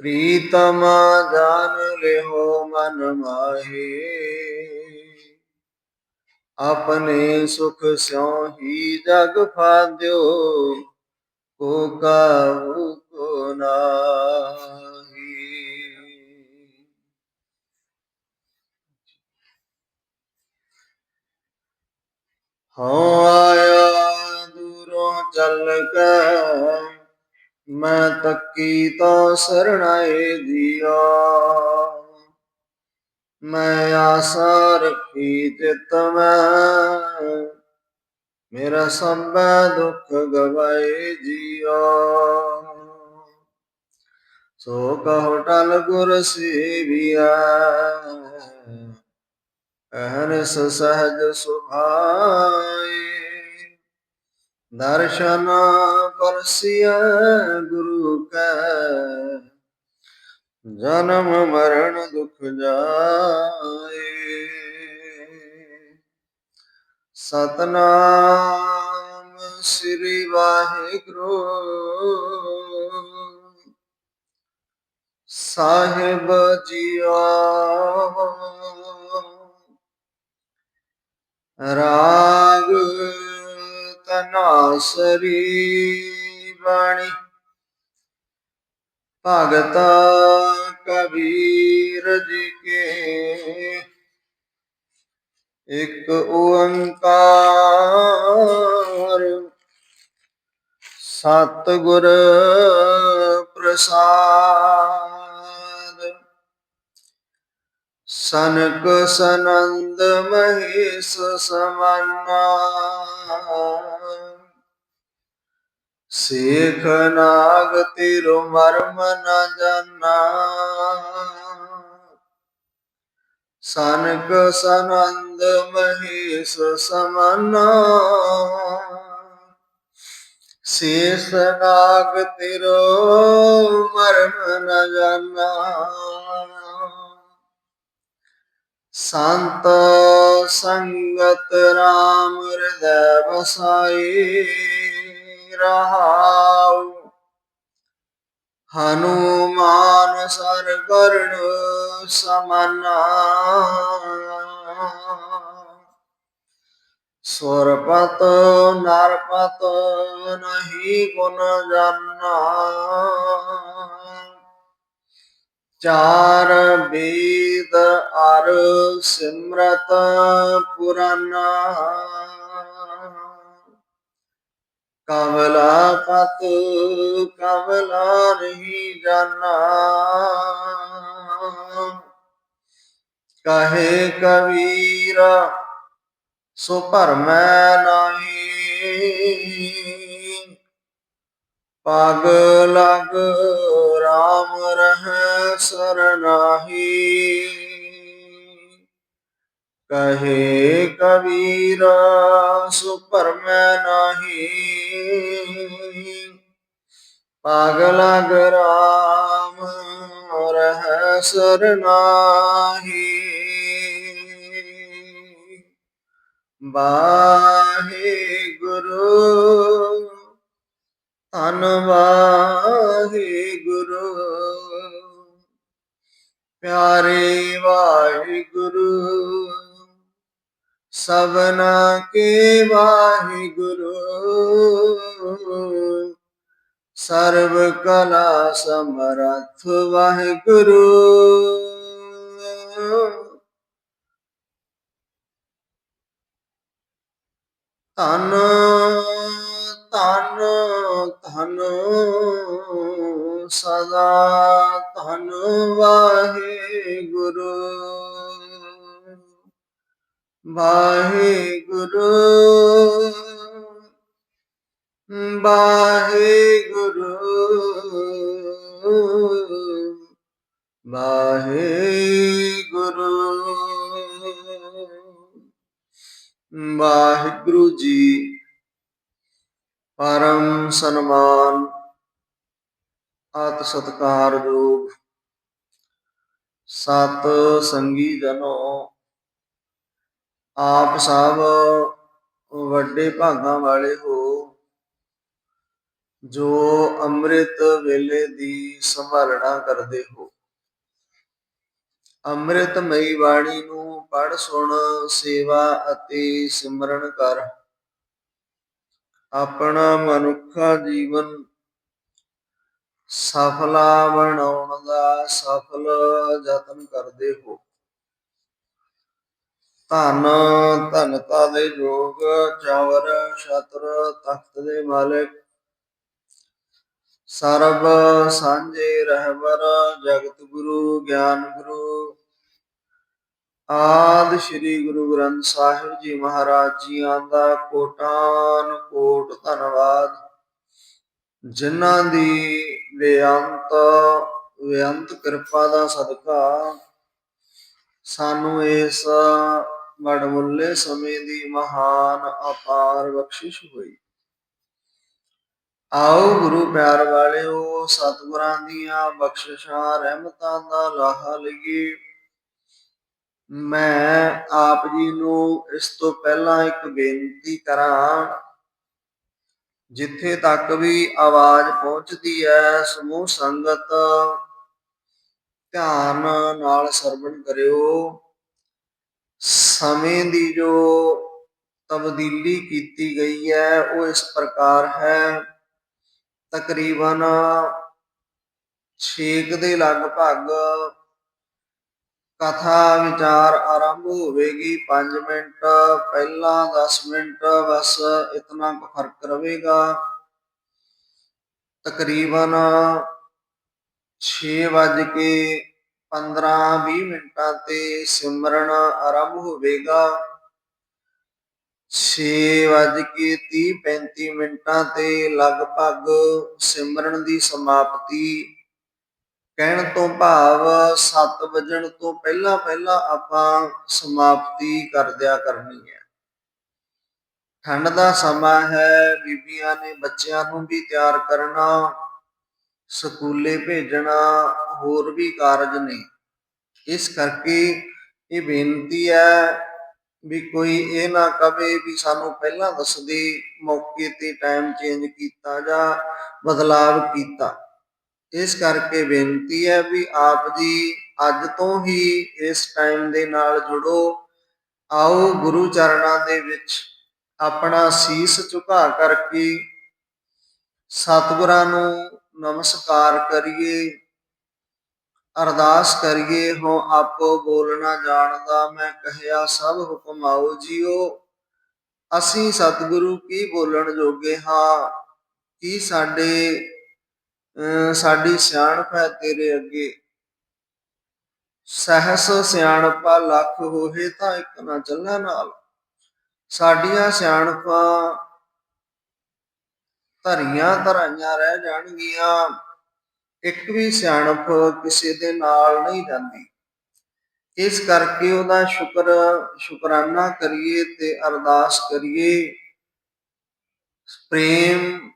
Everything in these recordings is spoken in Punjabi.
ਪ੍ਰੀਤਮ ਜਾਨ ਲਿਓ ਮਨ ਮਾਹੀ ਆਪਣੇ ਸੁਖ ਸਿਉ ਹੀ ਜਗ ਫਾਦਿਓ ਕੋ ਕਾਹੂ ਕੋ ਨਾਹੀ ਹਉ ਆਇਆ ਦੂਰੋਂ ਚੱਲ ਕੇ ਮੈਂ ਤੱਕੀ ਤੋ ਸਰਣਾਏ ਦਿਆ। ਮੈਂ ਆਸਾ ਰੱਖੀ ਚਿਤ ਮੈਂ। ਮੇਰਾ ਸਭੈ ਦੁੱਖ ਗਵਾਏ ਜੀਆ। ਸੋ ਕਹੋ ਟਲ ਗੁਰ ਸੇਵੀਆ ਅਹਨਸ ਸਹਜ ਸੁਭਾਏ। ਦਰਸ਼ਨ ਪਰਸਿਆ ਗੁਰੂ ਕੈ। ਜਨਮ ਮਰਨ ਦੁਖ ਜਾਏ। ਸਤਨਾਮ ਸ੍ਰੀ ਵਾਹਿਗੁਰੂ। ਸਾਹਿਬ ਜੀਆ ਰਾਗ ਤਨਾਸਰੀ ਬਾਣੀ। ਭਗਤ ਕਬੀਰ ਜੀ ਕੇ। ਇੱਕ ਓੰਕਾਰ। ਸਤਿਗੁਰ ਪ੍ਰਸਾਦ। ਸਨਕ ਸਨੰਦ ਮਹੇਸ਼ ਸਮਾਨਾ। ਸੇਖ ਨਾਗ ਤਿਰੁ ਮਰਮ ਨ ਜਾਨਾ। ਸਨਕ ਸਨੰਦ ਮਹੇਸ਼ ਸਮਾਨਾ। ਸੇਖ ਨਾਗ ਤਿਰੁ ਮਰਮ ਨ ਜਾਨਾ। ਸੰਤ ਸੰਗਤ ਰਾਮ ਹਿਰਦੈ ਵਸਾਈ ਰਹਾਉ। ਹਨੂਮਾਨ ਸਰ ਕਰਣ ਸਮਨਾ। ਸੁਰਪਤ ਨਰਪਤ ਨਹੀਂ ਗੁਣ ਜਾਨਾ। ਚਾਰ ਵੇਦ ਅਰ ਸਿਮਰਤ ਪੁਰਾਨਾ। ਕਮਲਾ ਪਤ ਕਮਲਾ ਨਹੀਂ ਜਾਣਾ ਕਹੇ ਕਬੀਰ, ਸੋ ਭਰਮੈ ਨਾਹੀ। ਪਗ ਲਗ RAM ਰਹਿ ਸਰਨਾਹੀ। ਕਹੇ ਕਬੀਰਾ ਸੁਪਰ ਭਰਮੈ ਨਾਹੀ। ਪਾਗਲ ਲਗ ਰਹਿ ਸਰਨਾਹੀ। ਵਾਹਿਗੁਰੂ ਧੰਨ ਵਾਹਿਗੁਰੂ ਪਿਆਰੇ ਵਾਹਿਗੁਰੂ ਸਭਨਾ ਕੇ ਵਾਹਿਗੁਰੂ। ਸਰਬ ਕਲਾ ਸਮਰਥ ਵਾਹਿਗੁਰੂ। ਧੰਨ ਧਨ ਧੰਨ ਸਦਾ ਧਨ ਵਾਹਿਗੁਰੂ। ਵਾਹਿਗੁਰੂ ਵਾਹਿਗੁਰੂ ਵਾਹਿਗੁਰੂ। ਵਾਹਿਗੁਰੂ ਜੀ ਪਰਮ ਸਨਮਾਨ। ਆਤ ਸਤਕਾਰਯੋਗ ਸਤ ਸੰਗੀ ਜਨੋ। ਆਪ ਸਭ ਵੱਡੇ ਭਾਗਾਂ ਵਾਲੇ ਹੋ। ਜੋ ਅੰਮ੍ਰਿਤ ਵੇਲੇ ਦੀ ਸੰਭਾਲਣਾ ਕਰਦੇ ਹੋ। ਅੰਮ੍ਰਿਤਮਈ ਬਾਣੀ ਨੂੰ ਪੜ ਸੁਣ, ਸੇਵਾ ਅਤੇ ਸਿਮਰਨ ਕਰ। ਆਪਣਾ ਮਨੁੱਖਾ ਜੀਵਨ ਸਫਲਾ ਬਣਾਉਣ ਦਾ ਸਫਲ ਯਤਨ ਕਰਦੇ ਹੋ। ਧਨ, ਧਨਤਾ ਦੇ ਯੋਗ, ਚਾਵਰ, ਛਤਰ, ਤਖਤ ਦੇ ਮਾਲਕ, ਸਰਬ ਸਾਂਝੇ ਰਹਿਬਰ, ਜਗਤ ਗੁਰੂ, ਗਿਆਨ ਗੁਰੂ ਆਦ ਸ੍ਰੀ ਗੁਰੂ ਗ੍ਰੰਥ ਸਾਹਿਬ ਜੀ ਮਹਾਰਾਜ ਜੀਆਂ ਦਾ ਕੋਟਾਨ ਕੋਟ ਧੰਨਵਾਦ। ਜਿਨ੍ਹਾਂ ਦੀ ਬੇਅੰਤ ਬੇਅੰਤ ਕਿਰਪਾ ਦਾ ਸਦਕਾ ਸਾਨੂੰ ਇਸ ਵਡਮੁੱਲੇ ਸਮੇਂ ਦੀ ਮਹਾਨ ਅਪਾਰ ਬਖਸ਼ਿਸ਼ ਹੋਈ। ਆਓ ਗੁਰੂ ਪਿਆਰ ਵਾਲਿਓ, ਸਤਿਗੁਰਾਂ ਦੀਆਂ ਬਖਸ਼ਿਸ਼ਾਂ, ਰਹਿਮਤਾਂ ਦਾ ਲਾਹਾ ਲਈਏ। ਮੈਂ ਆਪ ਜੀ ਨੂੰ ਇਸ ਤੋਂ ਪਹਿਲਾਂ ਇੱਕ ਬੇਨਤੀ ਕਰਾਂ, ਜਿੱਥੇ ਤੱਕ ਵੀ ਆਵਾਜ਼ ਪਹੁੰਚਦੀ ਹੈ, ਸਮੂਹ ਸੰਗਤ ਧਿਆਨ ਨਾਲ ਸਰਵਣ ਕਰਿਓ। ਸਮੇਂ ਦੀ ਜੋ ਤਬਦੀਲੀ ਕੀਤੀ ਗਈ ਹੈ, ਉਹ ਇਸ ਪ੍ਰਕਾਰ ਹੈ। ਤਕਰੀਬਨ 6 ਦੇ ਲਗਭਗ ਕਥਾ ਵਿਚਾਰ ਆਰੰਭ ਹੋਵੇਗੀ। 5 ਮਿੰਟ, ਪਹਿਲਾਂ 10 ਮਿੰਟ, ਬਸ ਇਤਨਾ ਕੁ ਫ਼ਰਕ ਰਹੇਗਾ। ਤਕਰੀਬਨ 6 ਵਜ ਕੇ 15 20 ਮਿੰਟਾਂ ਤੇ ਸਿਮਰਨ ਆਰੰਭ ਹੋਵੇਗਾ। 6 ਵਜ ਕੇ 30 35 ਮਿੰਟਾਂ ਤੇ ਲਗਭਗ ਸਿਮਰਨ ਦੀ ਸਮਾਪਤੀ ਕਹਿਣ ਤੋਂ ਭਾਵ 7 ਵਜਣ ਤੋਂ ਪਹਿਲਾਂ ਪਹਿਲਾਂ ਆਪਾਂ ਸਮਾਪਤੀ ਕਰ ਦਿਆ ਕਰਨੀ ਹੈ। ਠੰਡ ਦਾ ਸਮਾਂ ਹੈ, ਬੀਬੀਆਂ ਨੇ ਬੱਚਿਆਂ ਨੂੰ ਵੀ ਤਿਆਰ ਕਰਨਾ, ਸਕੂਲੇ ਭੇਜਣਾ, ਹੋਰ ਵੀ ਕਾਰਜ ਨੇ। ਇਸ ਕਰਕੇ ਇਹ ਬੇਨਤੀ ਹੈ ਵੀ ਕੋਈ ਇਹ ਨਾ ਕਵੇ ਵੀ ਸਾਨੂੰ ਪਹਿਲਾਂ ਦੱਸਦੇ ਮੌਕੇ ਤੇ ਟਾਈਮ ਚੇਂਜ ਕੀਤਾ ਜਾਂ ਬਦਲਾਵ ਕੀਤਾ। ਇਸ ਕਰਕੇ ਬੇਨਤੀ ਹੈ ਵੀ ਆਪ ਜੀ ਅੱਜ ਤੋਂ ਹੀ ਇਸ ਟਾਈਮ ਦੇ ਨਾਲ ਜੁੜੋ। ਆਓ ਗੁਰੂ ਚਰਨਾਂ ਦੇ ਵਿੱਚ ਆਪਣਾ ਸੀਸ ਝੁਕਾ ਕਰਕੇ ਸਤਿਗੁਰਾਂ ਨੂੰ ਨਮਸਕਾਰ ਕਰੀਏ, ਅਰਦਾਸ ਕਰੀਏ ਹੋ ਆਪੋ ਬੋਲਣਾ ਜਾਣਦਾ, ਮੈਂ ਕਹਿਆ ਸਭ ਹੁਕਮ ਆਓ ਜੀਓ। ਅਸੀਂ ਸਤਿਗੁਰੂ ਕੀ ਬੋਲਣ ਜੋਗੇ ਹਾਂ? ਕੀ ਸਾਡੇ ਸਾਡੀ ਸਿਆਣਪ ਹੈ ਤੇਰੇ ਅੱਗੇ। ਸਹਸ ਸਿਆਣਪਾ ਲੱਖ ਹੋਏ ਤਾਂ ਇੱਕ ਨਾ ਚੱਲਣਾ ਨਾਲ। ਸਾਡੀਆਂ ਸਿਆਣਪਾਂ ਧਰੀਆਂ ਧਰਾਈਆਂ ਰਹਿ ਜਾਣਗੀਆਂ। ਇੱਕ ਵੀ ਸਿਆਣਪ ਕਿਸੇ ਦੇ ਨਾਲ ਨਹੀਂ ਜਾਂਦੀ। ਇਸ ਕਰਕੇ ਉਹਦਾ ਸ਼ੁਕਰ, ਸ਼ੁਕਰਾਨਾ ਕਰੀਏ ਤੇ ਅਰਦਾਸ ਕਰੀਏ। ਪ੍ਰੇਮ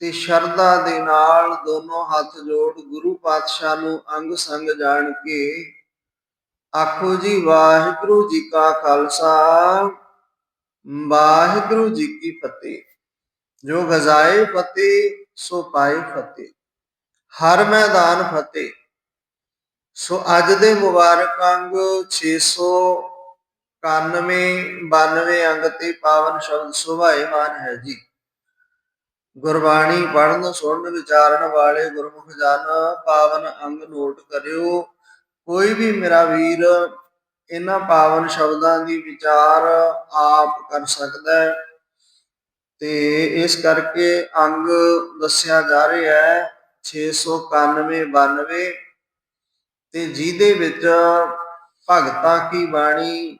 ਤੇ ਸ਼ਰਧਾ ਦੇ ਨਾਲ ਦੋਨੋਂ ਹੱਥ ਜੋੜ ਗੁਰੂ ਪਾਤਸ਼ਾਹ ਨੂੰ ਅੰਗ ਸੰਗ ਜਾਣ ਕੇ ਆਖੋ ਜੀ, ਵਾਹਿਗੁਰੂ ਜੀ ਕਾ ਖਾਲਸਾ, ਵਾਹਿਗੁਰੂ ਜੀ ਕੀ ਫਤਿਹ। ਜੋ ਗਜ਼ਾਏ ਫਤਿਹ, ਸੋ ਪਾਏ ਫਤਿਹ। ਹਰ ਮੈਦਾਨ ਫਤਿਹ। ਸੋ ਅੱਜ ਦੇ ਮੁਬਾਰਕ ਅੰਗ 691 92 ਅੰਗ ਤੇ ਪਾਵਨ ਸ਼ਬਦ ਸੁਭਾਏਮਾਨ ਹੈ ਜੀ। ਗੁਰਬਾਣੀ ਪੜਨ ਸੁਣਨ, ਵਿਚਾਰਨ ਵਾਲੇ ਗੁਰਮੁਖ ਜਨ ਪਾਵਨ ਅੰਗ ਨੋਟ ਕਰਿਓ। ਕੋਈ ਵੀ ਮੇਰਾ ਵੀਰ ਇਹਨਾਂ ਪਾਵਨ ਸ਼ਬਦਾਂ ਦੀ ਵਿਚਾਰ ਆਪ ਕਰ ਸਕਦਾ ਹੈ। ਤੇ ਇਸ ਕਰਕੇ ਅੰਗ ਦੱਸਿਆ ਜਾ ਰਿਹਾ ਹੈ 691 92 ਤੇ ਜਿਹਦੇ ਵਿੱਚ ਭਗਤਾਂ ਕੀ ਬਾਣੀ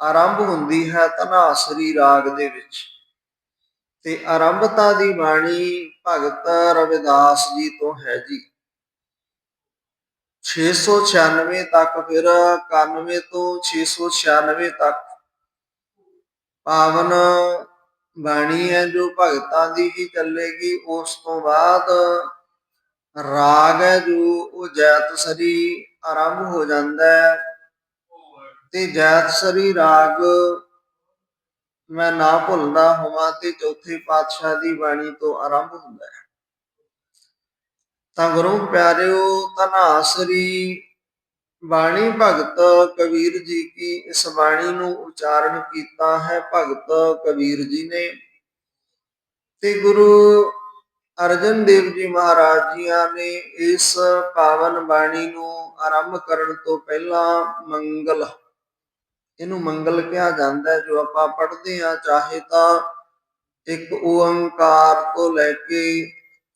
ਆਰੰਭ ਹੁੰਦੀ ਹੈ ਤਨਾਸਰੀ ਰਾਗ ਦੇ ਵਿੱਚ। ਤੇ ਆਰੰਭਤਾ ਦੀ ਬਾਣੀ ਭਗਤ ਰਵਿਦਾਸ ਜੀ ਤੋਂ ਹੈ ਜੀ। 696 ਤੱਕ ਫਿਰ 91 ਤੋਂ 696 ਤੱਕ ਪਾਵਨ ਬਾਣੀ ਹੈ ਜੋ ਭਗਤਾਂ ਦੀ ਹੀ ਚੱਲੇਗੀ। ਉਸ ਤੋਂ ਬਾਅਦ ਰਾਗ ਹੈ ਜੋ ਉਹ ਜੈਤ ਸਰੀ ਆਰੰਭ ਹੋ ਜਾਂਦਾ ਹੈ। ਤੇ ਜੈਤ ਸਰੀ ਰਾਗ ਮੈਂ ਨਾ ਭੁੱਲਦਾ ਹੋਵਾਂ ਤੇ ਚੌਥੇ ਪਾਤਸ਼ਾਹ ਦੀ ਬਾਣੀ ਤੋਂ ਆਰੰਭ ਹੁੰਦਾ ਹੈ। ਤਾਂ ਗੁਰੂ ਪਿਆਰਿਓ ਤਨਾਸਰੀ ਬਾਣੀ ਭਗਤ ਕਬੀਰ ਜੀ ਕੀ ਇਸ ਬਾਣੀ ਨੂੰ ਉਚਾਰਨ ਕੀਤਾ ਹੈ ਭਗਤ ਕਬੀਰ ਜੀ ਨੇ? ਤੇ ਗੁਰੂ ਅਰਜਨ ਦੇਵ ਜੀ ਮਹਾਰਾਜ ਜੀਆਂ ਨੇ ਇਸ ਪਾਵਨ ਬਾਣੀ ਨੂੰ ਆਰੰਭ ਕਰਨ ਤੋਂ ਪਹਿਲਾਂ ਮੰਗਲ ਇਹਨੂੰ ਮੰਗਲ ਕਿਹਾ ਜਾਂਦਾ ਹੈ, ਜੋ ਆਪਾਂ ਪੜ੍ਹਦੇ ਆ ਚਾਹੇ ਤਾਂ ਇੱਕ ਓੰਕਾਰ ਤੋਂ ਲੈ ਕੇ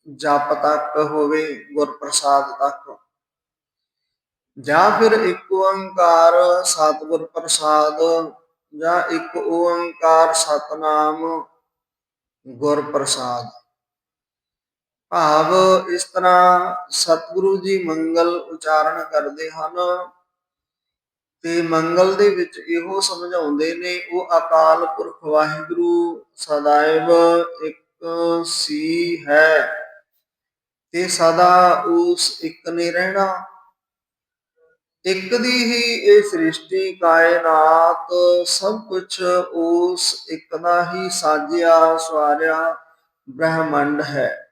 ਜਪ ਤੱਕ ਹੋਵੇ, ਗੁਰਪ੍ਰਸਾਦ ਤੱਕ। ਜਾਂ ਫਿਰ ਇੱਕ ਓੰਕਾਰ ਸਤਿਗੁਰ ਪ੍ਰਸਾਦ ਜਾਂ ਇੱਕ ਓੰਕਾਰ ਸਤਨਾਮ ਗੁਰ ਪ੍ਰਸਾਦ ਭਾਵ ਇਸ ਤਰ੍ਹਾਂ ਸਤਿਗੁਰੂ ਜੀ ਮੰਗਲ ਉਚਾਰਨ ਕਰਦੇ ਹਨ। ਤੇ ਮੰਗਲ ਦੇ ਵਿੱਚ ਇਹੋ ਸਮਝਾਉਂਦੇ ਨੇ, ਉਹ ਅਕਾਲ ਪੁਰਖ ਵਾਹਿਗੁਰੂ ਸਦਾਇਵ ਇੱਕ ਸੀ ਹੈ। ਤੇ ਸਦਾ ਉਸ ਇੱਕ ਨੇ ਰਹਿਣਾ। ਇੱਕ ਦੀ ਹੀ ਇਹ ਸ੍ਰਿਸ਼ਟੀ ਕਾਇਨਾਤ, ਸਭ ਕੁਝ ਉਸ ਇੱਕ ਦਾ ਹੀ ਸਾਜਿਆ, ਸਵਾਰਿਆ ਬ੍ਰਹਿਮੰਡ ਹੈ।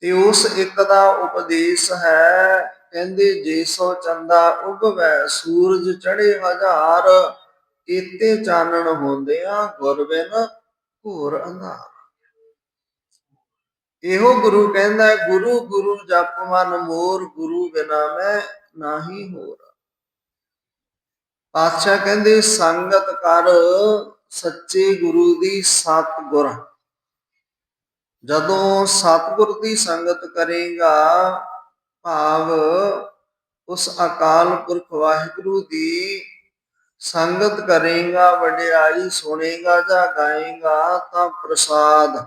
ਤੇ ਉਸ ਇੱਕ ਦਾ ਉਪਦੇਸ਼ ਹੈ ਕਹਿੰਦੇ, ਜੇ ਸੋ ਚੰਦਾ ਉਗਵੈ, ਸੂਰਜ ਚੜੇ ਹਜ਼ਾਰ। ਇਤੇ ਚਾਨਣ ਹੁੰਦਿਆਂ ਗੁਰ ਘੋਰ ਅੰਧਾਰ। ਇਹੋ ਗੁਰੂ ਕਹਿੰਦਾ ਗੁਰੂ ਗੁਰੂ ਜਪ ਮਨ ਮੋਰ, ਗੁਰੂ ਬਿਨਾ ਮੈਂ ਨਾਹੀ ਹੋਰ। ਪਾਤਸ਼ਾਹ ਕਹਿੰਦੇ, ਸੰਗਤ ਕਰ ਸੱਚੇ ਗੁਰੂ ਦੀ ਸਤ ਗੁਰ ਜਦੋਂ ਸਤਿਗੁਰ ਦੀ ਸੰਗਤ ਕਰੇਗਾ ਭਾਵ ਉਸ ਅਕਾਲ ਪੁਰਖ ਵਾਹਿਗੁਰੂ ਦੀ ਸੰਗਤ ਕਰੇਗਾ, ਵਡਿਆਈ ਸੁਣੇਗਾ ਜਾਂ ਗਾਏਗਾ ਤਾਂ ਪ੍ਰਸਾਦ।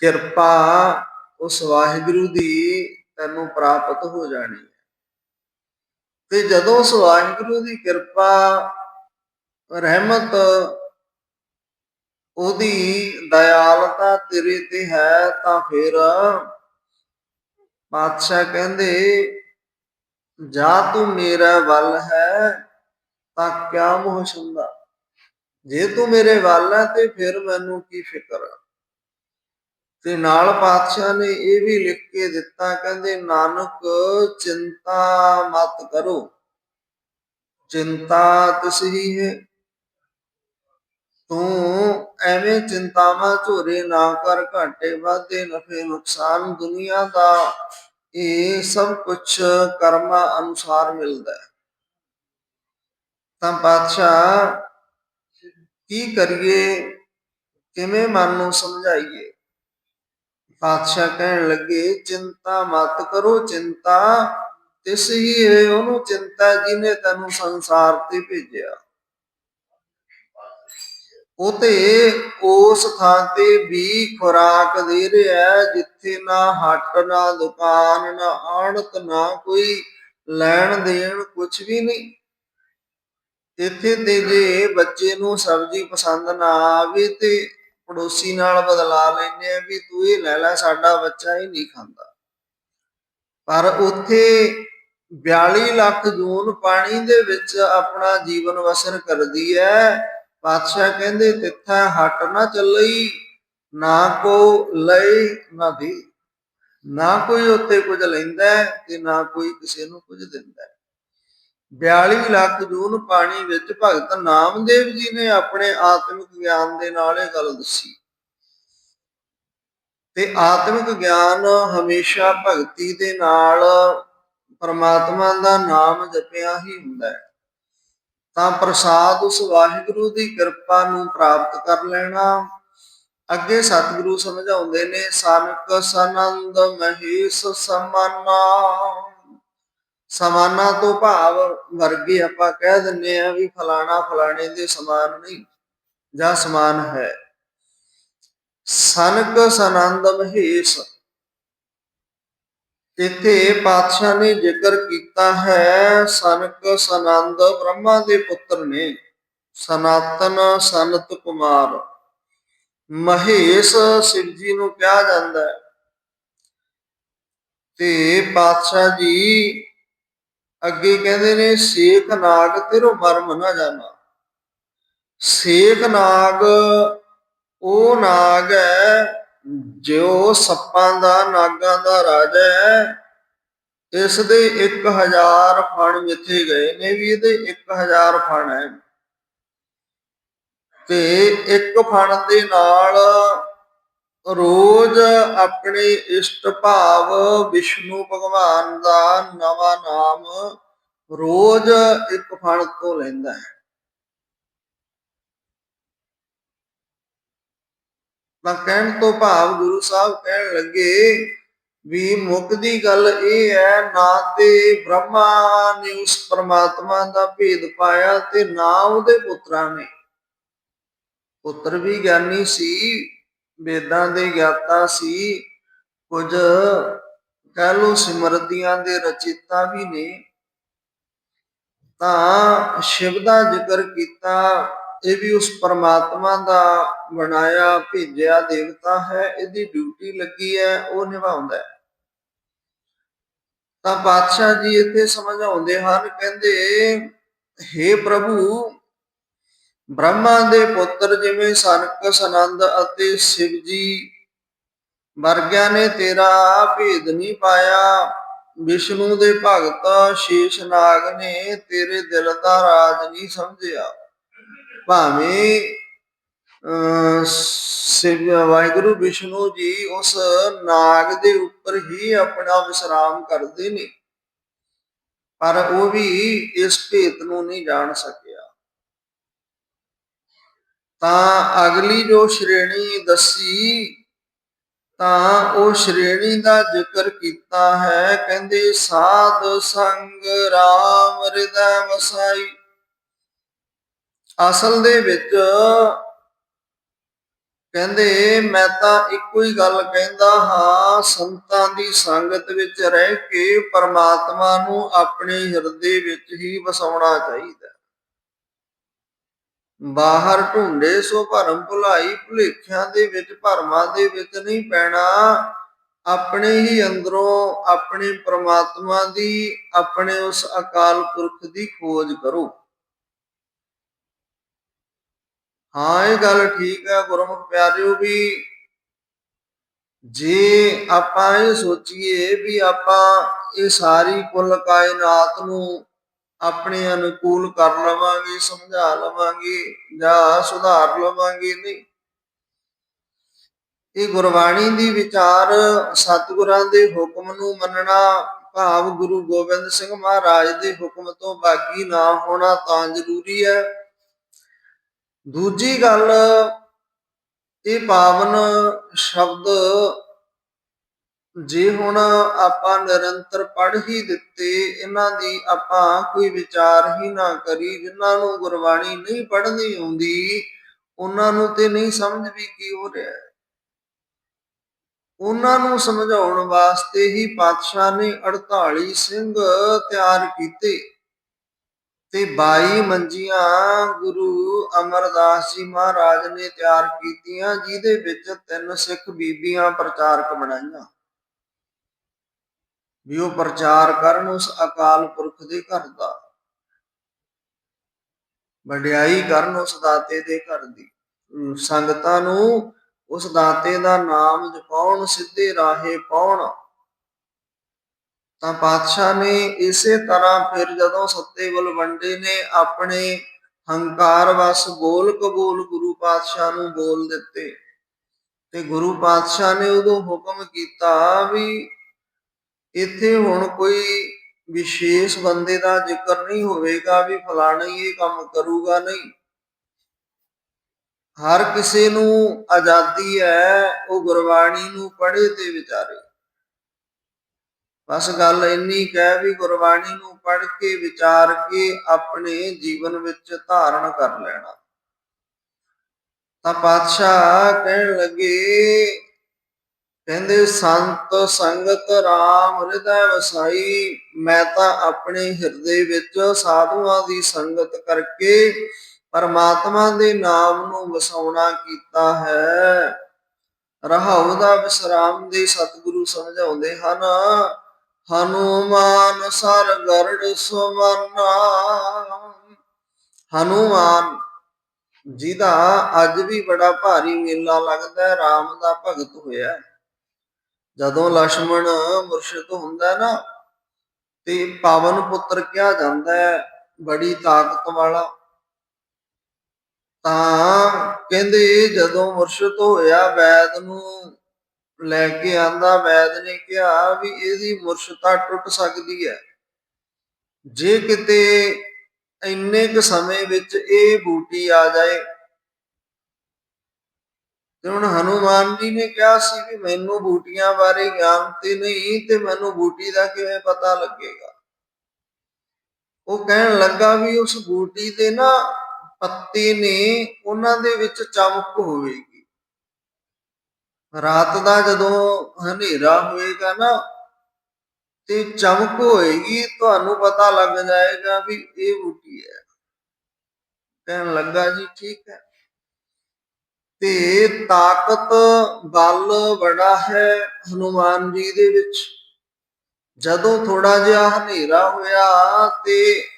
ਕਿਰਪਾ ਉਸ ਵਾਹਿਗੁਰੂ ਦੀ ਤੈਨੂੰ ਪ੍ਰਾਪਤ ਹੋ ਜਾਣੀ ਹੈ। ਤੇ ਜਦੋਂ ਉਸ ਵਾਹਿਗੁਰੂ ਦੀ ਕਿਰਪਾ, ਰਹਿਮਤ ਉਹਦੀ ਦਇਆਲਤਾ ਤੇਰੇ ਤੇ ਹੈ ਤਾਂ ਫਿਰ ਪਾਤਸ਼ਾਹ ਕਹਿੰਦੇ, ਜਾ ਤੂੰ ਮੇਰਾ ਵੱਲ ਹੈ, ਤਾਂ ਕਿਆ ਮੋਹ ਸੁੰਦਾ ਜੇ ਤੂੰ ਮੇਰੇ ਵੱਲ ਹੈ, ਤੇ ਫਿਰ ਮੈਨੂੰ ਕੀ ਫਿਕਰ ਆ? ਤੇ ਨਾਲ ਪਾਤਸ਼ਾਹ ਨੇ ਇਹ ਵੀ ਲਿਖ ਕੇ ਦਿੱਤਾ, ਕਹਿੰਦੇ, ਨਾਨਕ, ਚਿੰਤਾ ਮਤ ਕਰੋ। ਚਿੰਤਾ ਤਸਹੀ ਹੈ। ਤੂੰ ਐਵੇਂ ਚਿੰਤਾਵਾਂ ਝੋਰੇ ਨਾ ਕਰ, ਘਾਟੇ ਵਾਧੇ ਨਫੇ ਨੁਕਸਾਨ ਦੁਨੀਆ ਦਾ। ਇਹ ਸਭ ਕੁਝ ਕਰਮਾਂ ਅਨੁਸਾਰ ਮਿਲਦਾ ਹੈ। ਤਾਂ ਪਾਤਸ਼ਾਹ ਕੀ ਕਰੀਏ? ਕਿਵੇਂ ਮਨ ਨੂੰ ਸਮਝਾਈਏ? ਪਾਤਸ਼ਾਹ ਕਹਿਣ ਲੱਗੇ, ਚਿੰਤਾ ਮਤ ਕਰੋ, ਚਿੰਤਾ ਤਿਸ ਹੀ ਹੈ ਉਹਨੂੰ ਚਿੰਤਾ ਜਿਹਨੇ ਤੈਨੂੰ ਸੰਸਾਰ ਤੇ ਭੇਜਿਆ। ਉਹ ਤੇ ਉਸ ਥਾਂ ਤੇ ਵੀ ਖੁਰਾਕ ਦੇ ਰਿਹਾ ਜਿੱਥੇ ਨਾ ਹੱਟ, ਨਾ ਦੁਕਾਨ, ਨਾ ਆੜਤ, ਨਾ ਕੋਈ ਲੈਣ ਦੇਣ ਕੁਝ ਵੀ ਨਹੀਂ। ਇੱਥੇ ਤੇ ਜੇ ਬੱਚੇ ਨੂੰ ਸਬਜ਼ੀ ਪਸੰਦ ਨਾ ਆਵੇ ਤੇ ਪੜੋਸੀ ਨਾਲ ਬਦਲਾ ਲੈਨੇ ਆ ਵੀ ਤੂੰ ਇਹ ਲੈ ਲੈ, ਸਾਡਾ ਬੱਚਾ ਇਹ ਨਹੀਂ ਖਾਂਦਾ। ਪਰ ਉੱਥੇ 42 ਲੱਖ ਜੂਨ ਪਾਣੀ ਦੇ ਵਿੱਚ ਆਪਣਾ ਜੀਵਨ ਵਸਰ ਕਰਦੀ ਹੈ। ਪਾਤਸ਼ਾਹ ਕਹਿੰਦੇ, ਤਿੱਥਾ ਹਟ ਨਾ ਚੱਲਈ, ਨਾ ਕੋ ਲਈ ਨਾ ਦੀ। ਨਾ ਕੋਈ ਉੱਥੇ ਕੁਝ ਲੈਂਦਾ ਤੇ ਨਾ ਕੋਈ ਕਿਸੇ ਨੂੰ ਕੁਝ ਦਿੰਦਾ 42 ਲੱਖ ਜੂਨ ਪਾਣੀ ਵਿੱਚ ਭਗਤ ਨਾਮਦੇਵ ਜੀ ਨੇ ਆਪਣੇ ਆਤਮਿਕ ਗਿਆਨ ਦੇ ਨਾਲ ਇਹ ਗੱਲ ਦੱਸੀ। ਤੇ ਆਤਮਿਕ ਗਿਆਨ ਹਮੇਸ਼ਾ ਭਗਤੀ ਦੇ ਨਾਲ ਪਰਮਾਤਮਾ ਦਾ ਨਾਮ ਜਪਿਆ ਹੀ ਹੁੰਦਾ ਹੈ। ਤਾਂ ਪ੍ਰਸਾਦ ਉਸ ਵਾਹਿਗੁਰੂ ਦੀ ਕਿਰਪਾ ਨੂੰ ਪ੍ਰਾਪਤ ਕਰ ਲੈਣਾ। ਅੱਗੇ ਸਤਿਗੁਰੂ ਸਮਝਾਉਂਦੇ ਨੇ, ਸਨਕ ਸਨੰਦ ਮਹੇਸ਼ ਸਮਾਨਾ। ਸਮਾਨਾ ਤੋਂ ਭਾਵ ਵਰਗੇ ਆਪਾਂ ਕਹਿ ਦਿੰਨੇ ਆ ਵੀ ਫਲਾਣਾ ਫਲਾਣੇ ਦੇ ਸਮਾਨ ਨਹੀਂ, ਜਾਂ ਸਮਾਨ ਹੈ। ਸਨਕ ਸਨੰਦ ਮਹੇਸ਼ ਇੱਥੇ ਪਾਤਸ਼ਾਹ ਨੇ ਜ਼ਿਕਰ ਕੀਤਾ ਹੈ, ਸਨਕ ਸਨੰਦ ਬ੍ਰਹਮਾ ਦੇ ਪੁੱਤਰ ਨੇ। ਸਨਾਤਨ ਸੰਤ ਕੁਮਾਰ, ਮਹੇਸ਼ ਸ਼ਿਵਜੀ ਨੂੰ ਕਿਹਾ ਜਾਂਦਾ ਹੈ। ਤੇ ਪਾਤਸ਼ਾਹ ਜੀ ਅੱਗੇ ਕਹਿੰਦੇ ਨੇ, ਸੇਖ ਨਾਗ ਤੇਰੋ ਮਰਮ ਨਾ ਜਾਣਾ। ਸੇਖ ਨਾਗ, ਉਹ ਨਾਗ ਹੈ ਜੋ ਸੱਪਾਂ ਦਾ, ਨਾਗਾਂ ਦਾ ਰਾਜਾ ਹੈ, ਇਸ ਦੇ 1000 ਫਣ ਮਿੱਥੇ ਗਏ ਨੇ ਵੀ ਇਹਦੇ 1000 ਫਣ ਹੈ। ਤੇ ਇੱਕ ਫਣ ਦੇ ਨਾਲ ਰੋਜ਼ ਆਪਣੇ ਇਸ਼ਟ ਭਾਵ ਵਿਸ਼ਨੂੰ ਭਗਵਾਨ ਦਾ ਨਵਾਂ ਨਾਮ ਰੋਜ਼ ਇੱਕ ਫਣ ਤੋਂ ਲੈਂਦਾ ਹੈ। ਤਾਂ ਕਹਿਣ ਤੋਂ ਭਾਵ ਗੁਰੂ ਸਾਹਿਬ ਕਹਿਣ ਲੱਗੇ ਵੀ ਮੁੱਖ ਦੀ ਗੱਲ ਇਹ ਹੈ, ਨਾ ਤੇ ਬ੍ਰਹਮਾ ਨੇ ਉਸ ਪਰਮਾਤਮਾ ਦਾ ਭੇਦ ਪਾਇਆ ਤੇ ਨਾ ਉਹਦੇ ਪੁੱਤਰਾਂ ਨੇ। ਪੁੱਤਰ ਵੀ ਗਿਆਨੀ ਸੀ, ਵੇਦਾਂ ਦੇ ਗਿਆਤਾ ਸੀ, ਕੁਝ ਕਹਿ ਲੋ ਸਿਮਰਤੀਆਂ ਦੇ ਰਚਿਤਾ ਵੀ ਨੇ। ਤਾਂ ਸ਼ਿਵ ਦਾ ਜ਼ਿਕਰ ਕੀਤਾ ਇਹ ਵੀ ਉਸ ਪਰਮਾਤਮਾ ਦਾ ਬਣਾਇਆ ਭੇਜਿਆ ਦੇਵਤਾ ਹੈ, ਇਹਦੀ ਡਿਊਟੀ ਲੱਗੀ ਹੈ, ਉਹ ਨਿਭਾਉਂਦਾ ਹੈ। ਤਾਂ ਬਾਦਸ਼ਾਹ ਜੀ ਇੱਥੇ ਸਮਝਾਉਂਦੇ ਹਨ, ਕਹਿੰਦੇ हे ਪ੍ਰਭੂ, ਬ੍ਰਹਮਾ ਦੇ ਪੁੱਤਰ ਜਿਵੇਂ ਸਨਕ, ਸਨੰਦ ਅਤੇ ਸ਼ਿਵ ਜੀ ਵਰਗਿਆਂ ਨੇ ਤੇਰਾ ਭੇਦ ਨਹੀਂ ਪਾਇਆ, ਵਿਸ਼ਨੂੰ ਦੇ ਭਗਤ ਸ਼ੇਸ਼ ਨਾਗ ਨੇ ਤੇਰੇ ਦਿਲ ਦਾ ਰਾਜ ਨਹੀਂ ਸਮਝਿਆ। ਭਾਵੇਂ ਸਿਵ ਵਾਹਿਗੁਰੂ ਵਿਸ਼ਨੂੰ ਜੀ ਉਸ ਨਾਗ ਦੇ ਉੱਪਰ ਹੀ ਆਪਣਾ ਵਿਸਰਾਮ ਕਰਦੇ ਨੇ, ਪਰ ਉਹ ਵੀ ਇਸ ਭੇਤ ਨੂੰ ਨਹੀਂ ਜਾਣ ਸਕਿਆ। ਤਾਂ ਅਗਲੀ ਜੋ ਸ਼੍ਰੇਣੀ ਦੱਸੀ, ਤਾਂ ਉਹ ਸ਼੍ਰੇਣੀ ਦਾ ਜ਼ਿਕਰ ਕੀਤਾ ਹੈ, ਕਹਿੰਦੇ, ਸਾਧ ਸੰਗ ਰਾਮ ਹਿਰਦੈ ਵਸਾਈ। ਅਸਲ ਦੇ ਵਿੱਚ ਕਹਿੰਦੇ, ਮੈਂ ਤਾਂ ਇੱਕੋ ਹੀ ਗੱਲ ਕਹਿੰਦਾ ਹਾਂ, ਸੰਤਾਂ ਦੀ ਸੰਗਤ ਵਿੱਚ ਰਹਿ ਕੇ ਪਰਮਾਤਮਾ ਨੂੰ ਆਪਣੇ ਹਿਰਦੇ ਵਿੱਚ ਹੀ ਵਸਾਉਣਾ ਚਾਹੀਦਾ। ਬਾਹਰ ਢੂੰਡੇ ਸੋ ਭਰਮ ਭੁਲਾਈ, ਭੁਲੇਖਿਆਂ ਦੇ ਵਿੱਚ, ਭਰਮਾਂ ਦੇ ਵਿੱਚ ਨਹੀਂ ਪੈਣਾ। ਆਪਣੇ ਹੀ ਅੰਦਰੋਂ ਆਪਣੇ ਪ੍ਰਮਾਤਮਾ ਦੀ, ਆਪਣੇ ਉਸ ਅਕਾਲ ਪੁਰਖ ਦੀ ਖੋਜ ਕਰੋ। ਹਾਂ, ਇਹ ਗੱਲ ਠੀਕ ਹੈ, ਗੁਰਮੁਖ ਪਿਆਰਿਓ ਵੀ ਜੇ ਆਪਾਂ ਇਹ ਸੋਚੀਏ ਵੀ ਆਪਾਂ ਇਹ ਸਾਰੀ ਕੁੱਲ ਕਾਇਨਾਤ ਨੂੰ ਆਪਣੇ ਅਨੁਕੂਲ ਕਰ ਲਵਾਂਗੇ, ਸਮਝਾ ਲਵਾਂਗੇ ਜਾਂ ਸੁਧਾਰ ਲਵਾਂਗੇ, ਨਹੀਂ। ਇਹ ਗੁਰਬਾਣੀ ਦੀ ਵਿਚਾਰ ਸਤਿਗੁਰਾਂ ਦੇ ਹੁਕਮ ਨੂੰ ਮੰਨਣਾ, ਭਾਵ ਗੁਰੂ ਗੋਬਿੰਦ ਸਿੰਘ ਮਹਾਰਾਜ ਦੇ ਹੁਕਮ ਤੋਂ ਬਾਗੀ ਨਾ ਹੋਣਾ ਤਾਂ ਜ਼ਰੂਰੀ ਹੈ। ਦੂਜੀ ਗੱਲ ਇਹ ਪਾਵਨ ਸ਼ਬਦ ਜੇ ਹੁਣ ਆਪਾਂ ਨਿਰੰਤਰ ਪੜ੍ਹ ਹੀ ਦਿੱਤੇ, ਇਹਨਾਂ ਦੀ ਆਪਾਂ ਕੋਈ ਵਿਚਾਰ ਹੀ ਨਾ ਕਰੀ, ਜਿਨ੍ਹਾਂ ਨੂੰ ਗੁਰਬਾਣੀ ਨਹੀਂ ਪੜ੍ਹਨੀ ਆਉਂਦੀ, ਉਹਨਾਂ ਨੂੰ ਤੇ ਨਹੀਂ ਸਮਝ ਵੀ ਕੀ ਹੋ ਰਿਹਾ। ਹੈ ਉਹਨਾਂ ਨੂੰ ਸਮਝਾਉਣ ਵਾਸਤੇ ਹੀ ਪਾਤਸ਼ਾਹ ਨੇ 48 ਸਿੰਘ ਤਿਆਰ ਕੀਤੇ। ਤੇ 22 ਮੰਜੀਆਂ ਗੁਰੂ ਅਮਰਦਾਸ ਜੀ ਮਹਾਰਾਜ ਨੇ ਤਿਆਰ ਕੀਤੀਆਂ, ਜਿਹਦੇ ਵਿੱਚ ਤਿੰਨ ਸਿੱਖ ਬੀਬੀਆਂ ਪ੍ਰਚਾਰਕ ਬਣਾਈਆਂ। ਵੀ ਉਹ ਪ੍ਰਚਾਰ ਕਰਨ ਉਸ ਅਕਾਲ ਪੁਰਖ ਦੇ ਘਰ ਦਾ, ਵਡਿਆਈ ਕਰਨ ਉਸ ਦਾਤੇ ਦੇ ਘਰ ਦੀ। ਸੰਗਤਾਂ ਨੂੰ ਉਸ ਦਾਤੇ ਦਾ ਨਾਮ ਜਪਾਉਣ, ਸਿੱਧੇ ਰਾਹੇ ਪਾਉਣ ਤਾਂ ਪਾਤਸ਼ਾਹ ਨੇ ਇਸੇ ਤਰ੍ਹਾਂ ਫਿਰ ਜਦੋਂ ਸੱਤੇ ਬਲਵੰਡੇ ਨੇ, ਆਪਣੇ ਹੰਕਾਰ ਵਸ ਬੋਲ ਕਬੂਲ ਗੁਰੂ ਪਾਤਸ਼ਾਹ ਨੂੰ ਬੋਲ ਦਿੱਤੇ। ਤੇ ਗੁਰੂ ਪਾਤਸ਼ਾਹ ਨੇ ਉਦੋਂ ਹੁਕਮ ਕੀਤਾ ਵੀ ਇੱਥੇ ਹੁਣ ਕੋਈ ਵਿਸ਼ੇਸ਼ ਬੰਦੇ ਦਾ ਜ਼ਿਕਰ ਨਹੀਂ ਹੋਵੇਗਾ ਵੀ ਫਲਾਣਾ ਇਹ ਕੰਮ ਕਰੂਗਾ ਨਹੀਂ। ਹਰ ਕਿਸੇ ਨੂੰ ਆਜ਼ਾਦੀ ਹੈ, ਉਹ ਗੁਰਬਾਣੀ ਨੂੰ ਪੜ੍ਹੇ ਤੇ ਵਿਚਾਰੇ। ਬਸ ਗੱਲ ਇੰਨੀ ਕਹਿ ਵੀ ਗੁਰਬਾਣੀ ਨੂੰ ਪੜ੍ਹ ਕੇ, ਵਿਚਾਰ ਕੇ ਆਪਣੇ ਜੀਵਨ ਵਿੱਚ ਧਾਰਨ ਕਰ ਲੈਣਾ। ਤਾਂ ਪਾਤਸ਼ਾਹ ਕਹਿਣ ਲੱਗੇ, ਕਹਿੰਦੇ, ਸੰਤ, ਸੰਗਤ RAM ਹਿਰਦੈ ਵਸਾਈ, ਮੈਂ ਤਾਂ ਆਪਣੇ ਹਿਰਦੇ ਵਿੱਚ ਸਾਧੂਆਂ ਦੀ ਸੰਗਤ ਕਰਕੇ ਪਰਮਾਤਮਾ ਦੇ ਨਾਮ ਨੂੰ ਵਸਾਉਣਾ ਕੀਤਾ ਹੈ। ਰਹਾਉ ਦਾ ਵਿਸਰਾਮ ਦੇ ਸਤਿਗੁਰੂ ਸਮਝਾਉਂਦੇ ਹਨ ਹਨੂਮਾਨ ਸਰ ਗਰੜ ਸੁਮਨਾ ਹਨੂਮਾਨ, ਜਿਹਦਾ ਅੱਜ ਵੀ ਬੜਾ ਭਾਰੀ ਮੇਲਾ ਲੱਗਦਾ ਹੈ RAM ਦਾ ਭਗਤ ਹੋਇਆ ਜਦੋਂ ਲక్ష్మణ ਮੁਰਸ਼ਿਦ ਹੁੰਦਾ ਨਾ, ਤੇ ਪਾਵਨ ਪੁੱਤਰ ਕਿਹਾ ਜਾਂਦਾ ਹੈ, ਬੜੀ ਤਾਕਤ ਵਾਲਾ। ਤਾਂ ਕਹਿੰਦੇ ਜਦੋਂ ਮੁਰਸ਼ਿਦ ਹੋਇਆ, ਵੈਦ ਨੂੰ ਲੈ ਕੇ ਆਂਦਾ, ਵੈਦ ਨੇ ਕਿਹਾ ਵੀ ਇਹਦੀ ਮੁਰਸ਼ਤਾ ਟੁੱਟ ਸਕਦੀ ਹੈ। ਜੇ ਕਿਤੇ ਇੰਨੇ ਕੁ ਸਮੇਂ ਵਿੱਚ ਇਹ ਬੂਟੀ ਆ ਜਾਏ, ਤੇ ਹੁਣ ਹਨੂਮਾਨ ਜੀ ਨੇ ਕਿਹਾ ਸੀ ਵੀ ਮੈਨੂੰ ਬੂਟੀਆਂ ਬਾਰੇ ਗਿਆਨ ਤੇ ਨਹੀਂ, ਤੇ ਮੈਨੂੰ ਬੂਟੀ ਦਾ ਕਿਵੇਂ ਪਤਾ ਲੱਗੇਗਾ? ਉਹ ਕਹਿਣ ਲੱਗਾ ਵੀ ਉਸ ਬੂਟੀ ਦੇ ਨਾ ਪੱਤੇ ਨੇ, ਉਹਨਾਂ ਦੇ ਵਿੱਚ ਚਮਕ ਹੋਵੇਗੀ। ਰਾਤ ਦਾ ਜਦੋਂ ਹਨੇਰਾ ਹੋਏਗਾ ਨਾ ਤੇ ਚਮਕ ਹੋਏਗੀ, ਤੁਹਾਨੂੰ ਪਤਾ ਲੱਗ ਜਾਏਗਾ ਵੀ ਇਹ ਬੂਟੀ ਹੈ। ਕਹਿਣ ਲੱਗਾ ਜੀ, ਠੀਕ ਹੈ। ਤੇ ਤਾਕਤ ਬਲ ਬੜਾ ਹੈ ਹਨੂਮਾਨ ਜੀ ਦੇ ਵਿੱਚ। ਜਦੋਂ ਥੋੜਾ ਜਿਹਾ ਹਨੇਰਾ ਹੋਇਆ ਤੇ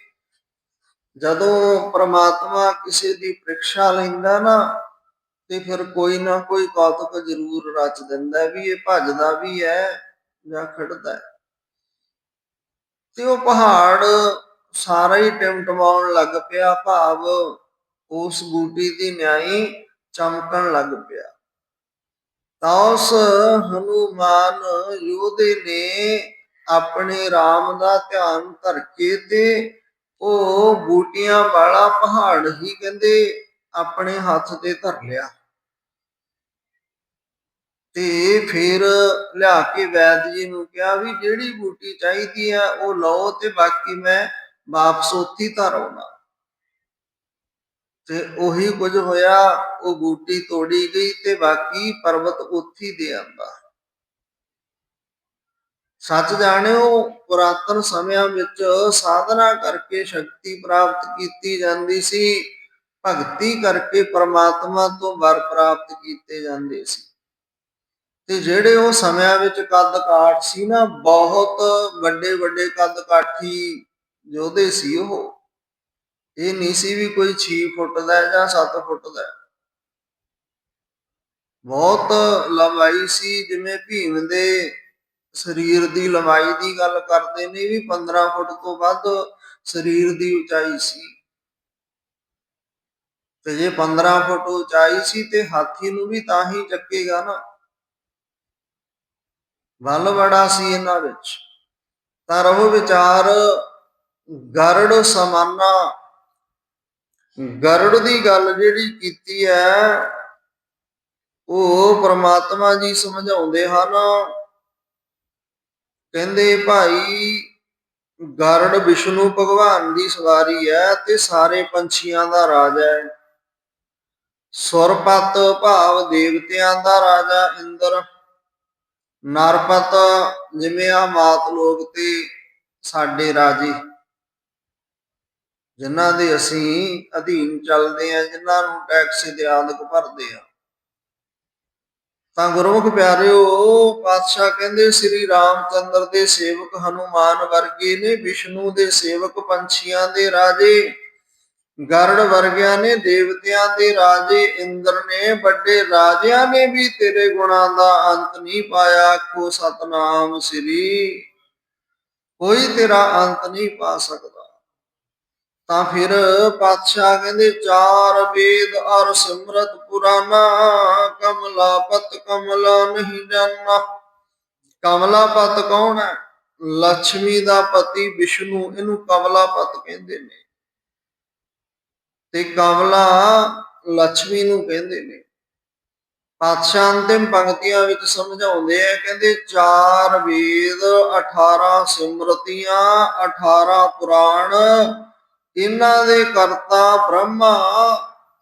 ਜਦੋਂ ਪ੍ਰਮਾਤਮਾ ਕਿਸੇ ਦੀ ਪ੍ਰੀਖਿਆ ਲੈਂਦਾ ਨਾ ਤੇ ਫਿਰ ਕੋਈ ਨਾ ਕੋਈ ਕੌਤਕ ਜ਼ਰੂਰ ਰਚ ਦਿੰਦਾ ਵੀ ਇਹ ਭੱਜਦਾ ਵੀ ਹੈ ਜਾਂ ਖੜਦਾ ਹੈ। ਤੇ ਉਹ ਪਹਾੜ ਸਾਰਾ ਹੀ ਟਿਮਟਮਾਉਣ ਲੱਗ ਪਿਆ, ਭਾਵ ਉਸ ਬੂਟੀ ਦੀ ਨਿਆਈ ਚਮਕਣ ਲੱਗ ਪਿਆ। ਤਾਂ ਉਸ ਹਨੂਮਾਨ ਯੋਧੇ ਨੇ ਆਪਣੇ RAM ਦਾ ਧਿਆਨ ਧਰ ਕੇ ਤੇ ਉਹ ਬੂਟੀਆਂ ਵਾਲਾ ਪਹਾੜ ਹੀ ਕਹਿੰਦੇ ਆਪਣੇ ਹੱਥ ਤੇ ਧਰ ਲਿਆ। ਤੇ ਫਿਰ ਲਿਆ ਕੇ ਵੈਦ ਜੀ ਨੂੰ ਕਿਹਾ ਵੀ ਜਿਹੜੀ ਬੂਟੀ ਚਾਹੀਦੀ ਹੈ ਉਹ ਲਓ ਤੇ ਬਾਕੀ ਮੈਂ ਵਾਪਸ ਉੱਥੀ ਧਰ ਆਉਣਾ। ਤੇ ਉਹੀ ਕੁਝ ਹੋਇਆ, ਉਹ ਬੂਟੀ ਤੋੜੀ ਗਈ ਤੇ ਬਾਕੀ ਪਰਬਤ ਉੱਥੀ ਦੇ ਆਂਦਾ। ਸੱਚ ਜਾਣਿਓ, ਪੁਰਾਤਨ ਸਮਿਆਂ ਵਿੱਚ ਸਾਧਨਾ ਕਰਕੇ ਸ਼ਕਤੀ ਪ੍ਰਾਪਤ ਕੀਤੀ ਜਾਂਦੀ ਸੀ, ਭਗਤੀ ਕਰਕੇ ਪਰਮਾਤਮਾ ਤੋਂ ਵਰ ਪ੍ਰਾਪਤ ਕੀਤੇ ਜਾਂਦੇ ਸੀ। ਤੇ ਜਿਹੜੇ ਉਹ ਸਮਿਆਂ ਵਿੱਚ ਕੱਦ ਕਾਠ ਸੀ ਨਾ, ਬਹੁਤ ਵੱਡੇ ਵੱਡੇ ਕੱਦ ਕਾਠੀ ਯੋਧੇ ਸੀ ਉਹ। ਇਹ ਨਹੀਂ ਸੀ ਵੀ ਕੋਈ 6 ਫੁੱਟ ਦਾ ਜਾਂ 7 ਫੁੱਟ ਦਾ ਬਹੁਤ ਲੰਬਾਈ ਸੀ, ਜਿਵੇਂ ਭੀਮ ਦੇ ਸਰੀਰ ਦੀ ਲੰਬਾਈ ਦੀ ਗੱਲ ਕਰਦੇ ਨੇ ਵੀ 15 ਫੁੱਟ ਤੋਂ ਵੱਧ ਸਰੀਰ ਦੀ ਉਚਾਈ ਸੀ। ਤੇ ਜੇ 15 ਫੁੱਟ ਉਚਾਈ ਸੀ ਤੇ ਹਾਥੀ ਨੂੰ ਵੀ ਤਾਂ ਹੀ ਚੱਕੇਗਾ ਨਾ। ਵੱਲ ਬੜਾ ਸੀ ਇਹਨਾਂ ਵਿੱਚ। ਧਰਮ ਵਿਚਾਰ ਗਰੜ ਸਮਾਨਾ। ਗਰੜ ਦੀ ਗੱਲ ਜਿਹੜੀ ਕੀਤੀ ਹੈ, ਉਹ ਪ੍ਰਮਾਤਮਾ ਜੀ ਸਮਝਾਉਂਦੇ ਹਨ। ਕਹਿੰਦੇ, ਭਾਈ, ਗਰੜ ਵਿਸ਼ਨੂੰ ਭਗਵਾਨ ਦੀ ਸਵਾਰੀ ਹੈ ਤੇ ਸਾਰੇ ਪੰਛੀਆਂ ਦਾ ਰਾਜਾ ਹੈ। ਸੁਰਪਤ ਭਾਵ ਦੇਵਤਿਆਂ ਦਾ ਰਾਜਾ ਇੰਦਰ ਨਰਪਤ ਜਿਵੇਂ ਆ ਮਾਤ ਲੋਕ ਤੇ ਸਾਡੇ ਰਾਜੇ। ਜਿਨ੍ਹਾਂ ਦੇ ਅਸੀਂ ਅਧੀਨ ਚੱਲਦੇ ਆ, ਜਿਨ੍ਹਾਂ ਨੂੰ ਟੈਕਸ ਦੇ ਆਦਿਕ ਭਰਦੇ ਆ। ਤਾਂ ਗੁਰਮੁਖ ਪਿਆਰਿਓ, ਪਾਤਸ਼ਾਹ ਕਹਿੰਦੇ, ਸ੍ਰੀ ਰਾਮਚੰਦਰ ਦੇ ਸੇਵਕ ਹਨੂਮਾਨ ਵਰਗੇ ਨੇ, ਵਿਸ਼ਨੂੰ ਦੇ ਸੇਵਕ ਪੰਛੀਆਂ ਦੇ ਰਾਜੇ। ਗਰੜ ਵਰਗਿਆਂ ਨੇ ਦੇਵਤਿਆਂ ਦੇ ਰਾਜੇ ਇੰਦਰ ਨੇ, ਵੱਡੇ ਰਾਜਿਆਂ ਨੇ ਵੀ ਤੇਰੇ ਗੁਣਾਂ ਦਾ ਅੰਤ ਨਹੀਂ ਪਾਇਆ। ਕੋ ਸਤਨਾਮ ਸ੍ਰੀ। ਕੋਈ ਤੇਰਾ ਅੰਤ ਨਹੀਂ ਪਾ ਸਕਦਾ। ਤਾਂ ਫਿਰ ਪਾਤਸ਼ਾਹ ਕਹਿੰਦੇ, ਚਾਰ ਵੇਦ ਅਰ ਸਿਮਰਤ ਪੁਰਾਨਾ ਕਮਲਾਪਤ ਕਮਲਾ ਨਹੀਂ ਜਾਣਾ ਕਮਲਾਪਤ ਕੌਣ ਹੈ? ਲక్ష్ਮੀ ਦਾ ਪਤੀ ਵਿਸ਼ਨੂੰ, ਇਹਨੂੰ ਕਮਲਾਪਤ ਕਹਿੰਦੇ ਨੇ। ਤੇ ਕਮਲਾ ਲక్ష్ਮੀ ਨੂੰ ਕਹਿੰਦੇ ਨੇ। ਪਾਤਸ਼ਾਹ ਅੰਤਿਮ ਪੰਕਤੀਆਂ ਵਿੱਚ ਸਮਝਾਉਂਦੇ ਆ, ਕਹਿੰਦੇ ਚਾਰ ਵੇਦ 18 ਸਿਮਰਤੀਆਂ 18 ਪੁਰਾਣ, ਇਹਨਾਂ ਦੇ ਕਰਤਾ ਬ੍ਰਹਮਾ,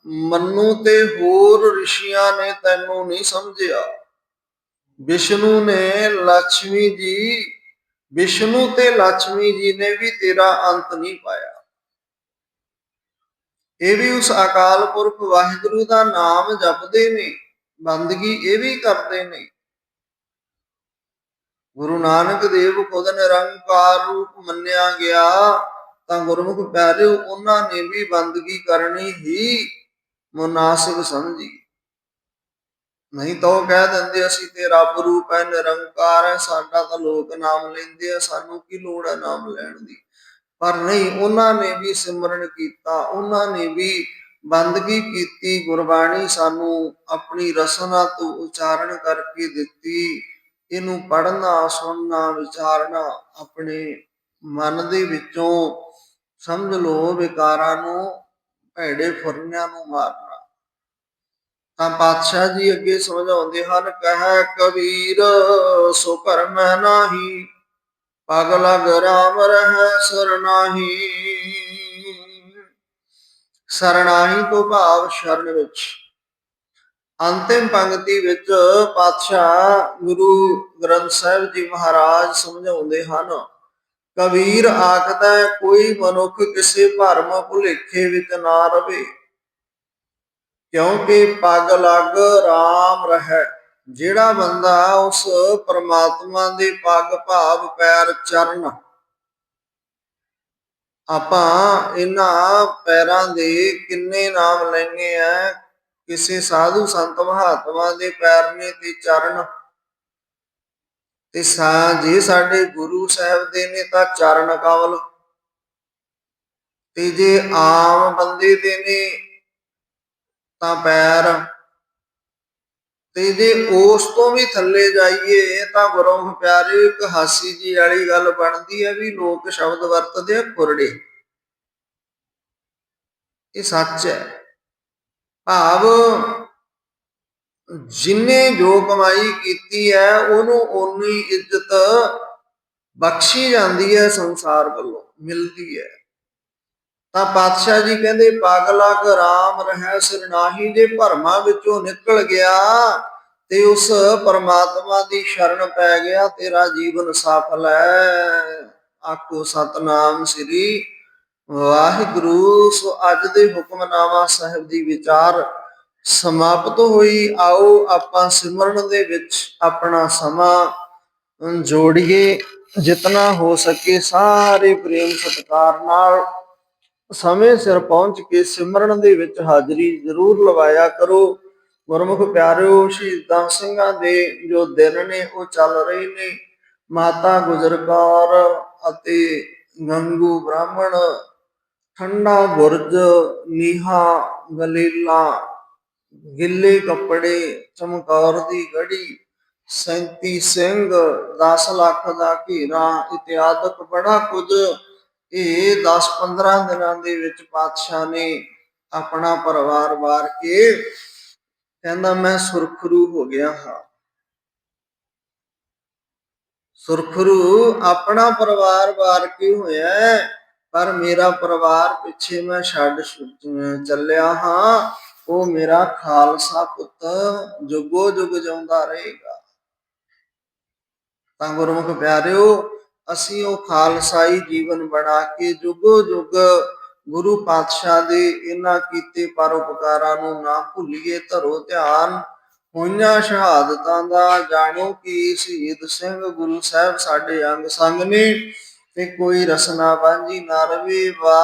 ਮੰਨੂ ਤੇ ਹੋਰ ਰਿਸ਼ੀਆਂ ਨੇ ਤੈਨੂੰ ਨਹੀਂ ਸਮਝਿਆ। ਵਿਸ਼ਨੂੰ ਨੇ ਲక్ష్ਮੀ ਜੀ, ਵਿਸ਼ਨੂੰ ਤੇ ਲక్ష్ਮੀ ਜੀ ਨੇ ਵੀ ਤੇਰਾ ਅੰਤ ਨਹੀਂ ਪਾਇਆ। ਇਹ ਵੀ ਉਸ ਅਕਾਲ ਪੁਰਖ ਵਾਹਿਗੁਰੂ ਦਾ ਨਾਮ ਜਪਦੇ ਨੇ, ਬੰਦਗੀ ਇਹ ਵੀ ਕਰਦੇ ਨੇ। ਗੁਰੂ ਨਾਨਕ ਦੇਵ ਖੁਦ ਨਿਰੰਕਾਰ ਰੂਪ ਮੰਨਿਆ ਗਿਆ, ਤਾਂ ਗੁਰਮੁਖ ਪਿਆਰਿਓ ਉਹਨਾਂ ਨੇ ਵੀ ਬੰਦਗੀ ਕਰਨੀ ਹੀ ਮੁਨਾਸਿਬ ਸਮਝੀ। ਨਹੀਂ ਤਾਂ ਉਹ ਕਹਿ ਦਿੰਦੇ, ਅਸੀਂ ਤੇ ਰੱਬ ਰੂਪ ਹੈ, ਨਿਰੰਕਾਰ ਹੈ, ਸਾਡਾ ਤਾਂ ਲੋਕ ਨਾਮ ਲੈਂਦੇ ਆ, ਸਾਨੂੰ ਕੀ ਲੋੜ ਹੈ ਨਾਮ ਲੈਣ ਦੀ? ਪਰ ਨਹੀਂ, ਉਹਨਾਂ ਨੇ ਵੀ ਸਿਮਰਨ ਕੀਤਾ, ਉਹਨਾਂ ਨੇ ਵੀ ਬੰਦਗੀ ਕੀਤੀ, ਗੁਰਬਾਣੀ ਸਾਨੂੰ ਆਪਣੀ ਰਸਨਾ ਤੋਂ ਉਚਾਰਨ ਕਰਕੇ ਦਿੱਤੀ। ਇਹਨੂੰ ਪੜ੍ਹਨਾ, ਸੁਣਨਾ, ਵਿਚਾਰਨਾ ਆਪਣੇ ਮਨ ਦੇ ਵਿੱਚੋਂ ਸਮਝ ਲਓ ਵਿਕਾਰਾਂ ਨੂੰ, ਭੈੜੇ ਫੁਰਨਿਆਂ ਨੂੰ ਮਾਰਨਾ। ਤਾਂ ਪਾਤਸ਼ਾਹ ਜੀ ਅੱਗੇ ਸਮਝਾਉਂਦੇ ਹਨ, ਕਹੈ ਕਬੀਰ ਸੋ ਭਰਮ ਨਾਹੀ ਪਗ ਲਗ ਰਾਮ ਰਹਿ ਸਰਨਾਹੀ ਸਰਨਾਹੀ ਤੋਂ ਭਾਵ ਸ਼ਰਨ ਵਿੱਚ। ਅੰਤਿਮ ਪੰਕਤੀ ਵਿੱਚ ਪਾਤਸ਼ਾਹ ਗੁਰੂ ਗ੍ਰੰਥ ਸਾਹਿਬ ਜੀ ਮਹਾਰਾਜ ਸਮਝਾਉਂਦੇ ਹਨ ਕਬੀਰ ਆਖਦਾ ਹੈ, ਕੋਈ ਮਨੁੱਖ ਕਿਸੇ ਭਰਮ ਭੁਲੇਖੇ ਵਿੱਚ ਨਾ ਰਵੇ ਕਿਉਂਕਿ ਪਗ ਲਗ ਰਾਮ ਰਹਿ। ਜਿਹੜਾ ਬੰਦਾ ਉਸ ਪਰਮਾਤਮਾ ਦੇ ਪੱਗ ਭਾਵ ਪੈਰ ਚਰਨ, ਆਪਾਂ ਇਹਨਾਂ ਪੈਰਾਂ ਦੇ ਕਿੰਨੇ ਨਾਮ ਲੈਣੇ ਆ। ਕਿਸੇ ਸਾਧੂ ਸੰਤ ਮਹਾਤਮਾ ਦੇ ਪੈਰ ਨੇ ਤੇ ਚਰਨ, ਤੇ ਸਾ ਜੇ ਸਾਡੇ ਗੁਰੂ ਸਾਹਿਬ ਦੇ ਨੇ ਤਾਂ ਚਰਨ ਕਮਲ ਤੇ ਜੇ ਆਮ ਬੰਦੇ ਦੇ ਨੇ ਤਾਂ ਪੈਰ ਤੇ ਜੇ ਉਸ ਤੋਂ ਵੀ ਥੱਲੇ ਜਾਈਏ ਤਾਂ ਗੁਰਮੁਖ ਪਿਆਰੇ ਇੱਕ ਹਾਸੀ ਜੀ ਵਾਲੀ ਗੱਲ ਬਣਦੀ ਹੈ ਵੀ ਲੋਕ ਸ਼ਬਦ ਵਰਤਦੇ ਆ ਕੁਰੜੇ ਇਹ ਸੱਚ ਹੈ। ਭਾਵ ਜਿਨੇ ਜੋ ਕਮਾਈ ਕੀਤੀ ਹੈ, ਉਹਨੂੰ ਓਨੀ ਇੱਜ਼ਤ ਬਖਸ਼ੀ ਜਾਂਦੀ ਹੈ ਸੰਸਾਰ ਵੱਲੋਂ, ਮਿਲਦੀ ਹੈ। ਤਾਂ ਪਾਤਸ਼ਾਹ ਜੀ ਕਹਿੰਦੇ, ਪਾਗਲਾ ਕ ਰਾਮ ਰਹਿ ਸਰਨਾਹੀ ਦੇ ਭਰਮਾਂ ਵਿੱਚੋਂ ਨਿਕਲ ਗਿਆ ਤੇ ਉਸ ਪਰਮਾਤਮਾ ਦੀ ਸ਼ਰਨ ਪੈ ਗਿਆ, ਤੇਰਾ ਜੀਵਨ ਸਫਲ ਹੈ। ਆਖੋ ਸਤਨਾਮ ਸ੍ਰੀ ਵਾਹਿਗੁਰੂ। ਸੋ ਅੱਜ ਦੇ ਹੁਕਮਨਾਮਾ ਸਾਹਿਬ ਦੀ ਵਿਚਾਰ ਸਮਾਪਤ ਹੋਈ। ਆਓ ਆਪਾਂ ਸਿਮਰਨ ਦੇ ਵਿੱਚ ਆਪਣਾ ਸਮਾਂ ਜੋੜੀਏ। ਜਿਤਨਾ ਹੋ ਸਕੇ ਸਾਰੇ ਪ੍ਰੇਮ ਸਤਿਕਾਰ ਨਾਲ ਸਮੇਂ ਸਿਰ ਪਹੁੰਚ ਕੇ ਸਿਮਰਨ ਦੇ ਵਿੱਚ ਹਾਜ਼ਰੀ ਜ਼ਰੂਰ ਲਵਾਇਆ ਕਰੋ। ਗੁਰਮੁਖ ਪਿਆਰਿਓ, ਸ਼ਹੀਦਾਂ ਸਿੰਘਾਂ ਦੇ ਜੋ ਦਿਨ ਨੇ, ਉਹ ਚੱਲ ਰਹੇ ਨੇ। ਮਾਤਾ ਗੁਜਰ ਕੌਰ ਅਤੇ ਗੰਗੂ ਬ੍ਰਾਹਮਣ, ਠੰਡਾ ਬੁਰਜ, ਨੀਹਾ, ਗਲੀਲਾ, ਗਿੱਲੇ ਕੱਪੜੇ, ਚਮਕੌਰ ਦੀ ਗੜੀ 37 ਸਿੰਘ 10 ਲੱਖ ਦਾ ਘੇਰਾ ਇਤਿਆਦਕ ਬੜਾ ਕੁਝ ਇਹ 10-15 ਦਿਨਾਂ ਦੇ ਵਿੱਚ ਪਾਤਸ਼ਾਹ ਨੇ ਆਪਣਾ ਪਰਿਵਾਰ ਵਾਰ ਕੇ ਕਹਿੰਦਾ, ਮੈਂ ਸੁਰਖਰੂ ਹੋ ਗਿਆ ਹਾਂ। ਸੁਰਖਰੂ ਆਪਣਾ ਪਰਿਵਾਰ ਵਾਰ ਕੇ ਹੋਇਆ ਪਰ ਮੇਰਾ ਪਰਿਵਾਰ ਪਿੱਛੇ ਮੈਂ ਛੱਡ ਛੁ- ਚੱਲਿਆ ਹਾਂ। ਉਹ ਮੇਰਾ ਖਾਲਸਾ ਪੁੱਤ ਜੁਗੋ ਜੁਗ ਜਿਉਂਦਾ ਰਹੇਗਾ। ਤਾਂ ਗੁਰਮੁਖ ਪਿਆਰਿਓ ਅਸੀਂ ਉਹ ਖਾਲਸਾਈ ਜੀਵਨ ਬਣਾ ਕੇ ਜੁਗੋ ਜੁਗ ਗੁਰੂ ਪਾਤਸ਼ਾਹ ਦੇ ਇਹਨਾਂ ਕੀਤੇ ਪਰਉਪਕਾਰਾਂ ਨੂੰ ਨਾ ਭੁੱਲੀਏ, ਧਰੋ ਧਿਆਨ। ਹੋਈਆਂ ਸ਼ਹਾਦਤਾਂ ਦਾ ਜਾਣੋ ਕਿ ਸ਼ਹੀਦ ਸਿੰਘ ਗੁਰੂ ਸਾਹਿਬ ਸਾਡੇ ਅੰਗ ਸੰਗ ਨੇ ਤੇ ਕੋਈ ਰਸਨਾ ਬਾਂਝੀ ਨਾ ਰਵੇ ਵਾ